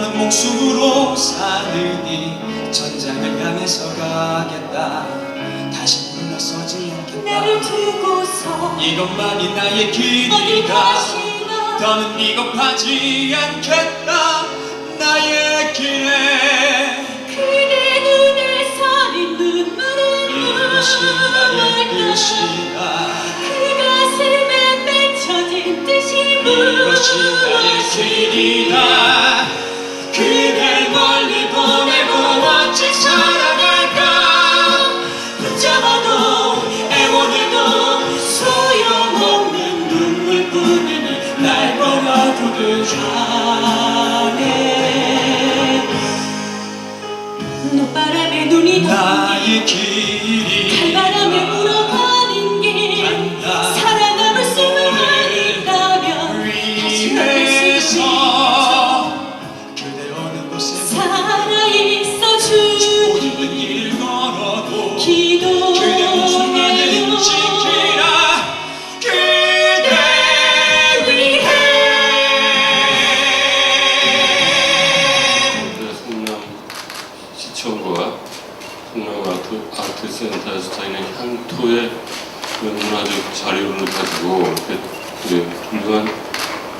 남은 목숨으로 사느니 전장을 향해서 가겠다. 다시 물러서지 나를 않겠다. 두고서 이것만이 나의 길이다. 더는 비겁하지 않겠다. 나의 길에 그대 눈에 서린 눈물은 이것이 나의 뜻이다. 그 가슴에 맺혀진 뜻이 이것이 나의 길이다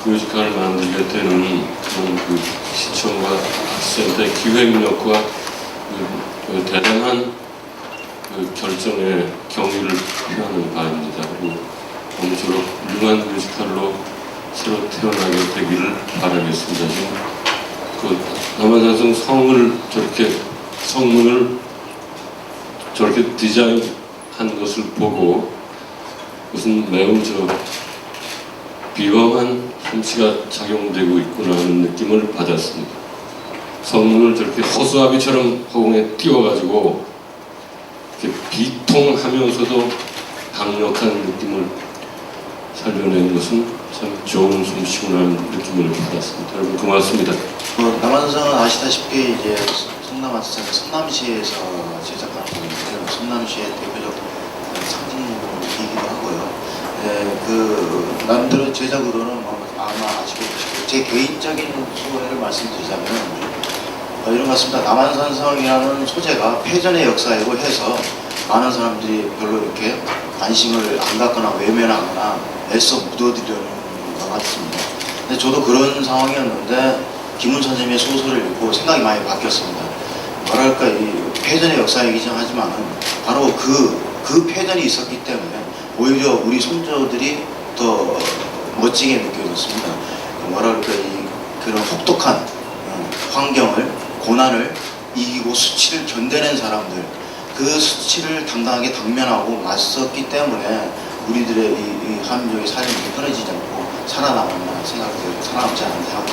뮤지컬을 만들게 되는 그런 그 시청과 아트센터의 기획력과 그, 그 대단한 그 결정의 경위를 표하는 바입니다. 그리고 아무쪼록 훌륭한 뮤지컬로 새로 태어나게 되기를 바라겠습니다. 지금 그 남한산성 성을 저렇게 성문을 저렇게 디자인한 것을 보고 무슨 매우 저 비범한 솜씨가 작용되고 있구나 하는 느낌을 받았습니다. 성문을 저렇게 허수아비처럼 허공에 띄워가지고 비통하면서도 강력한 느낌을 살려낸 것은 참 좋은 솜씨구나 하는 느낌을 받았습니다. 여러분 고맙습니다. 뭐 남한성은 아시다시피 이제 성남아트센터 성남시에서 제작한 곡인데요. 성남시의 대표적 상징이기도 하고요. 예, 그 남들의 제작으로는 뭐 아마 아시겠지만 제 개인적인 소회를 말씀드리자면 어, 이런 것 같습니다. 남한산성이라는 소재가 패전의 역사이고 해서 많은 사람들이 별로 이렇게 관심을 안 갖거나 외면하거나 애써 묻어두려는 것 같습니다. 근데 저도 그런 상황이었는데 김훈 선생님의 소설을 읽고 생각이 많이 바뀌었습니다. 뭐랄까 이 패전의 역사이긴 하지만은 바로 그, 그 패전이 있었기 때문에 오히려 우리 손자들이 더 멋지게 느껴졌습니다. 뭐랄까 이 그런 혹독한 어, 환경을 고난을 이기고 수치를 견뎌낸 사람들 그 수치를 당당하게 당면하고 맞섰기 때문에 우리들의 이, 이 한민족의 삶이 끊어지지 않고 살아남았나 생각들 살아남지 않는다 하고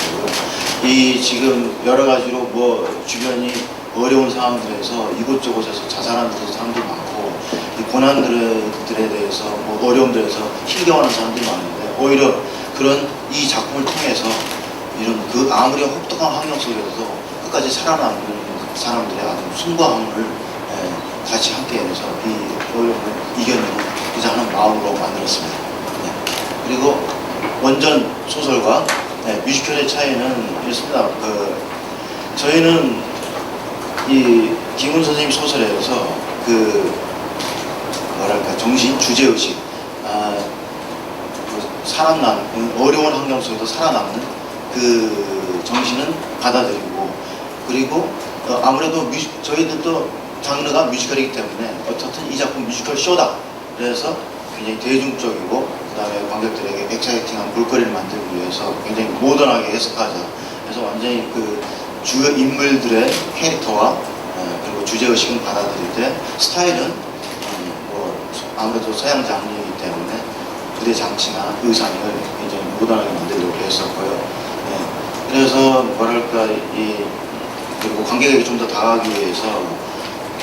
이 지금 여러 가지로 뭐 주변이 어려운 상황들에서 이곳저곳에서 자살하는 사람들이 많고 이 고난들에 대해서 뭐 어려움들에서 힘겨워하는 사람들이 많은데 오히려 그런 이 작품을 통해서 이런 그 아무리 혹독한 환경 속에서도 끝까지 살아남는 사람들의 아주 숭고함을 예, 같이 함께 해서 이 어려움을 이겨내는 그자 하는 마음으로 만들었습니다. 네. 그리고 원전 소설과 네, 뮤지컬의 차이는 이렇습니다. 그 저희는 이 김훈 선생님 소설에서 그 뭐랄까 정신 주제 의식 아, 그 살아남 그 어려운 환경 속에서 살아남는 그 정신은 받아들이고 그리고 어, 아무래도 뮤지, 저희들도 장르가 뮤지컬이기 때문에 어떻든 이 작품 뮤지컬 쇼다. 그래서 굉장히 대중적이고 그다음에 관객들에게 엑사이팅한 볼거리를 만들기 위해서 굉장히 모던하게 해석하자. 그래서 완전히 그 주요 인물들의 캐릭터와 어, 그리고 주제의식은 받아들이되 스타일은 음, 뭐 아무래도 서양 때문에 부대 장치나 의상을 굉장히 모던하게 만들려고 했었고요. 네. 그래서 뭐랄까 이 그리고 관객에게 좀 더 다가가기 위해서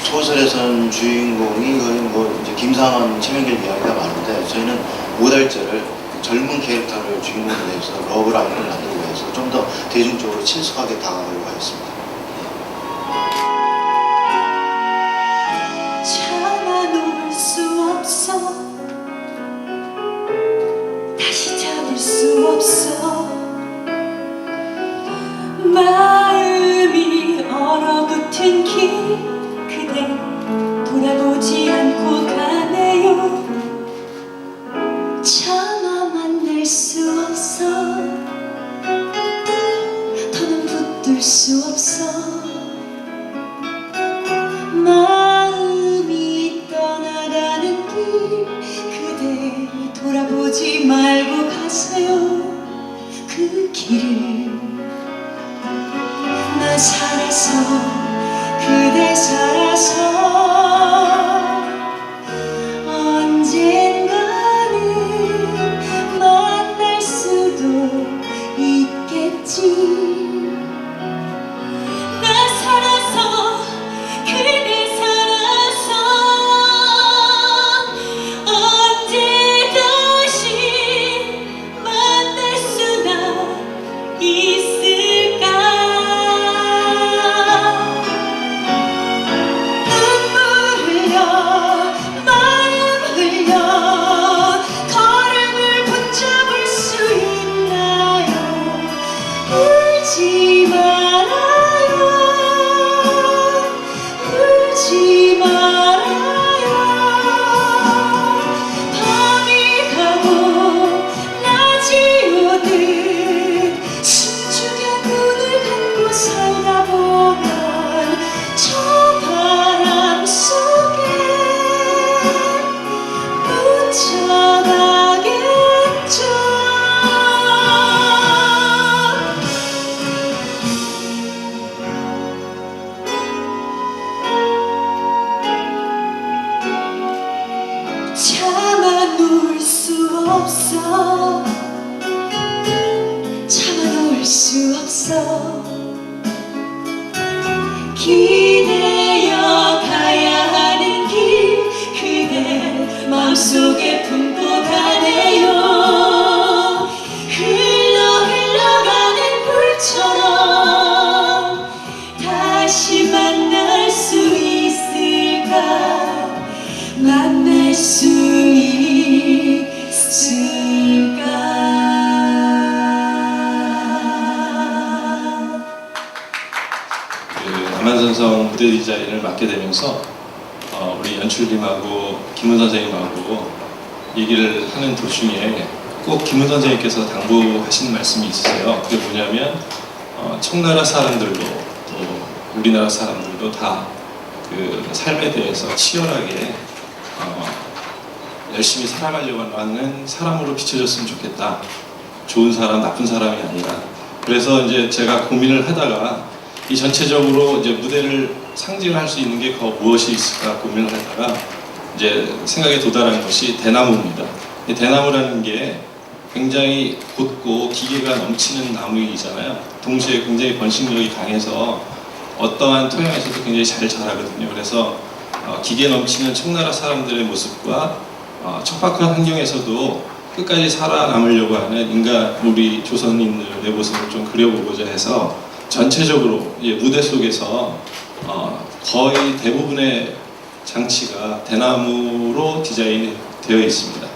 소설에서는 주인공이 거의 뭐 이제 김상원, 최명길 이야기가 많은데 저희는 모달제를 젊은 캐릭터를 주인공으로 해서 러브라인을 만들고 해서 좀 더 대중적으로 친숙하게 다가가려고 하였습니다. 들 수 없어. 마음이 떠나가는 길 그대 돌아보지 말고 가세요. 그 길을 나 살아서 그대 살아서 언젠가는 만날 수도 있겠지. 무대 디자인을 맡게 되면서 어, 우리 연출님하고 김은 선생님하고 얘기를 하는 도중에 꼭 김은 선생님께서 당부하신 말씀이 있으세요. 그게 뭐냐면 어, 청나라 사람들도 또 우리나라 사람들도 다 그 삶에 대해서 치열하게 어, 열심히 살아가려고 하는 사람으로 비춰졌으면 좋겠다. 좋은 사람, 나쁜 사람이 아니라. 그래서 이제 제가 고민을 하다가 이 전체적으로 이제 무대를 상징할 수 있는 게거 무엇이 있을까 고민을 하다가 이제 생각에 도달한 것이 대나무입니다. 이 대나무라는 게 굉장히 곧고 기계가 넘치는 나무이잖아요. 동시에 굉장히 번식력이 강해서 어떠한 토양에서도 굉장히 잘 자라거든요. 그래서 어, 기계 넘치는 청나라 사람들의 모습과 어, 척박한 환경에서도 끝까지 살아남으려고 하는 인간 우리 조선인들의 모습을 좀 그려보고자 해서 전체적으로 이 무대 속에서 어, 거의 대부분의 장치가 대나무로 디자인이 되어 있습니다.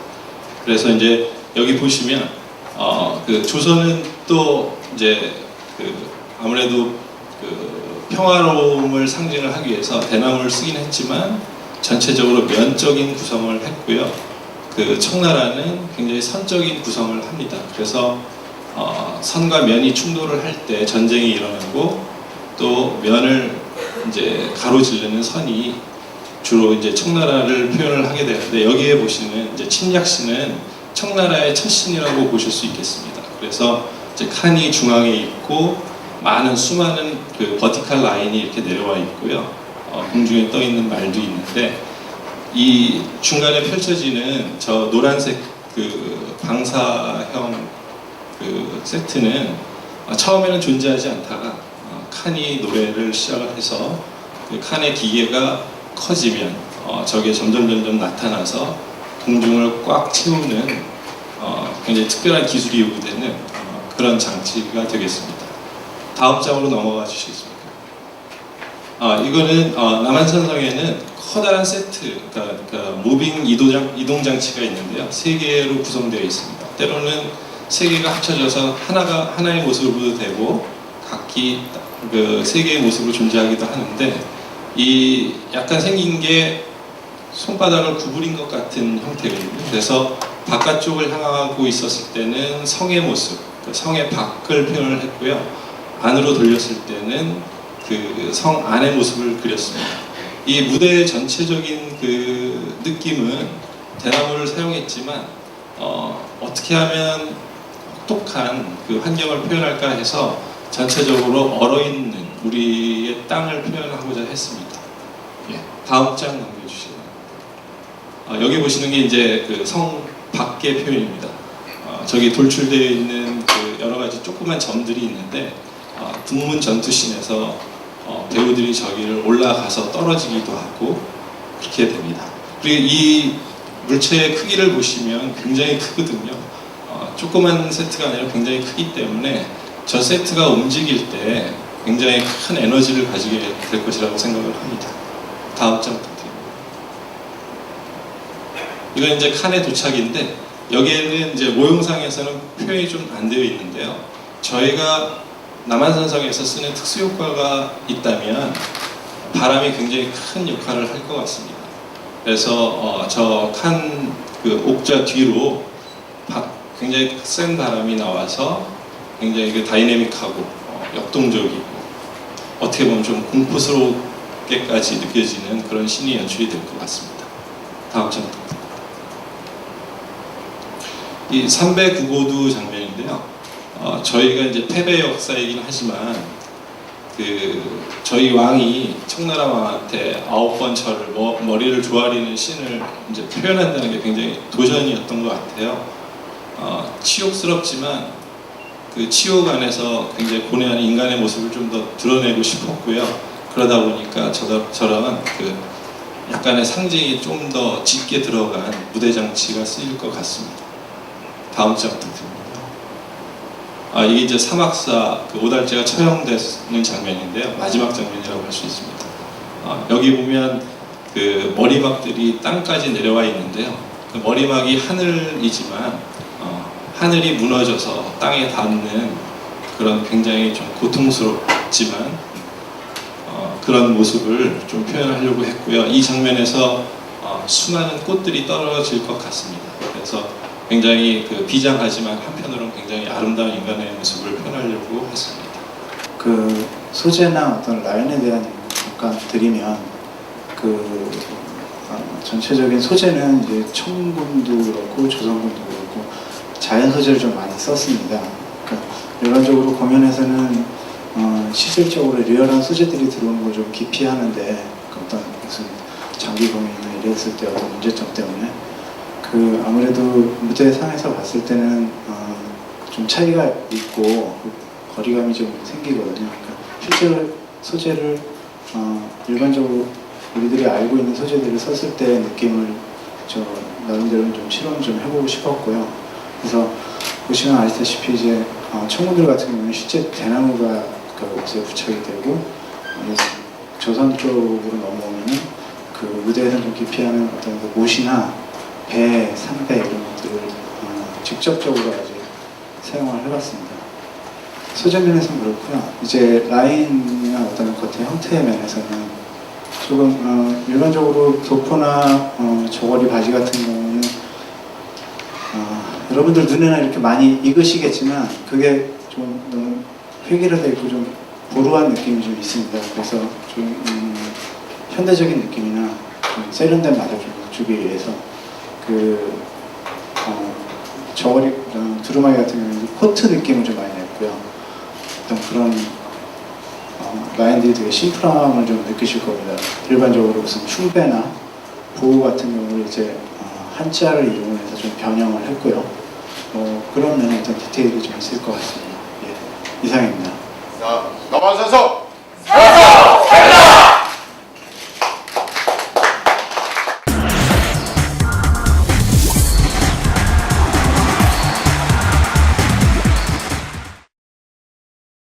그래서 이제 여기 보시면 어, 그 조선은 또 이제 그 아무래도 그 평화로움을 상징을 하기 위해서 대나무를 쓰긴 했지만 전체적으로 면적인 구성을 했고요. 그 청나라는 굉장히 선적인 구성을 합니다. 그래서 어, 선과 면이 충돌을 할 때 전쟁이 일어나고 또 면을 이제 가로지르는 선이 주로 이제 청나라를 표현을 하게 되는데 여기에 보시는 이제 침략신은 청나라의 첫 신이라고 보실 수 있겠습니다. 그래서 이제 칸이 중앙에 있고 많은 수많은 그 버티칼 라인이 이렇게 내려와 있고요. 어, 공중에 떠 있는 말도 있는데 이 중간에 펼쳐지는 저 노란색 그 방사형 그 세트는 어, 처음에는 존재하지 않다가 어, 칸이 노래를 시작을 해서 그 칸의 기계가 커지면 어, 저게 점점 점점 나타나서 공중을 꽉 채우는 어, 굉장히 특별한 기술이 요구되는 어, 그런 장치가 되겠습니다. 다음 장으로 넘어가 주시겠습니까? 아, 이거는 어, 남한산성에는 커다란 세트, 그러니까, 그러니까 무빙 이동장, 이동 장치가 있는데요. 세 개로 구성되어 있습니다. 때로는 세 개가 합쳐져서 하나가 하나의 모습으로도 되고 각기 그 세 개의 모습으로 존재하기도 하는데 이 약간 생긴 게 손바닥을 구부린 것 같은 형태거든요. 그래서 바깥쪽을 향하고 있었을 때는 성의 모습, 그 성의 밖을 표현을 했고요. 안으로 돌렸을 때는 그 성 안의 모습을 그렸습니다. 이 무대 전체적인 그 느낌은 대나무를 사용했지만 어, 어떻게 하면 혹독한 그 환경을 표현할까 해서 전체적으로 얼어있는 우리의 땅을 표현하고자 했습니다. 예, 다음 장 넘겨주시죠. 어, 여기 보시는 게 이제 그 성 밖의 표현입니다. 어, 저기 돌출되어 있는 그 여러 가지 조그만 점들이 있는데 어, 북문 전투신에서 어, 배우들이 저기를 올라가서 떨어지기도 하고 그렇게 됩니다. 그리고 이 물체의 크기를 보시면 굉장히 크거든요. 어, 조그만 세트가 아니라 굉장히 크기 때문에 저 세트가 움직일 때 굉장히 큰 에너지를 가지게 될 것이라고 생각을 합니다. 다음 장 부탁드립니다. 이건 이제 칸의 도착인데 여기에는 이제 모형상에서는 표현이 좀 안 되어 있는데요. 저희가 남한산성에서 쓰는 특수 효과가 있다면 바람이 굉장히 큰 역할을 할 것 같습니다. 그래서 어, 저칸 그 옥좌 뒤로 바- 굉장히 센 바람이 나와서 굉장히 그 다이내믹하고 어, 역동적이고 어떻게 보면 좀 공포스럽게까지 느껴지는 그런 신이 연출이 될 것 같습니다. 다음 장 부탁드립니다. 이 삼배 구고두 장면인데요. 어, 저희가 이제 패배 역사이긴 하지만 그 저희 왕이 청나라 왕한테 아홉 번 절을 머, 머리를 조아리는 신을 이제 표현한다는 게 굉장히 도전이었던 것 같아요. 어, 치욕스럽지만 그 치욕 안에서 굉장히 고뇌하는 인간의 모습을 좀 더 드러내고 싶었고요. 그러다 보니까 저, 저런 그 약간의 상징이 좀 더 짙게 들어간 무대 장치가 쓰일 것 같습니다. 다음 장 부탁드립니다. 아 이게 이제 사막사 그 오달재가 처형되는 장면인데요. 마지막 장면이라고 할 수 있습니다. 아, 여기 보면 그 머리막들이 땅까지 내려와 있는데요. 그 머리막이 하늘이지만 어, 하늘이 무너져서 땅에 닿는 그런 굉장히 좀 고통스럽지만 어, 그런 모습을 좀 표현하려고 했고요. 이 장면에서 어, 수많은 꽃들이 떨어질 것 같습니다. 그래서 굉장히 그 비장하지만 한편으로는 굉장히 아름다운 인간의 모습을 표현하려고 했습니다. 그 소재나 어떤 라인에 대한 잠깐 드리면 그 어, 전체적인 소재는 이제 청군도 그렇고 조선군도 그렇고 자연 소재를 좀 많이 썼습니다. 그러니까 일반적으로 공연에서는 어, 시술적으로 리얼한 소재들이 들어오는 걸 좀 기피하는데 그 어떤 무슨 장기 공연이나 이랬을 때 어떤 문제점 때문에 그 아무래도 무대 상에서 봤을 때는 어, 좀 차이가 있고 그 거리감이 좀 생기거든요. 그러니까 실제로 소재를 어, 일반적으로 우리들이 알고 있는 소재들을 썼을 때 느낌을 저 나름대로 좀 실험 좀 해보고 싶었고요. 그래서 보시면 아시다시피 이제 어, 청군들 같은 경우는 실제 대나무가 그 옷에 부착이 되고 어, 조선 쪽으로 넘어오면은 그 무대에서 좀 기피하는 어떤 그 못이나 배, 상배 이런 것들을 어, 직접적으로 아주 사용을 해봤습니다. 소재 면에서는 그렇고요. 이제 라인이나 어떤 겉의 형태의 면에서는 조금 어, 일반적으로 도포나 어, 저고리 바지 같은 경우는 어, 여러분들 눈에나 이렇게 많이 익으시겠지만 그게 좀 너무 획일화되어 있고 좀 보루한 느낌이 좀 있습니다. 그래서 좀 음, 현대적인 느낌이나 좀 세련된 맛을 좀 주기 위해서 그 어, 저고리 어, 두루마기 같은 경우는 코트 느낌을 좀 많이 냈고요. 어떤 그런 어, 라인들이 되게 심플함을 좀 느끼실 겁니다. 일반적으로 무슨 흉배나 보호 같은 경우를 이제 어, 한자를 이용해서 좀 변형을 했고요. 어, 그런 어떤 디테일이 좀 있을 것 같습니다. 예, 이상입니다. 자, 남한선서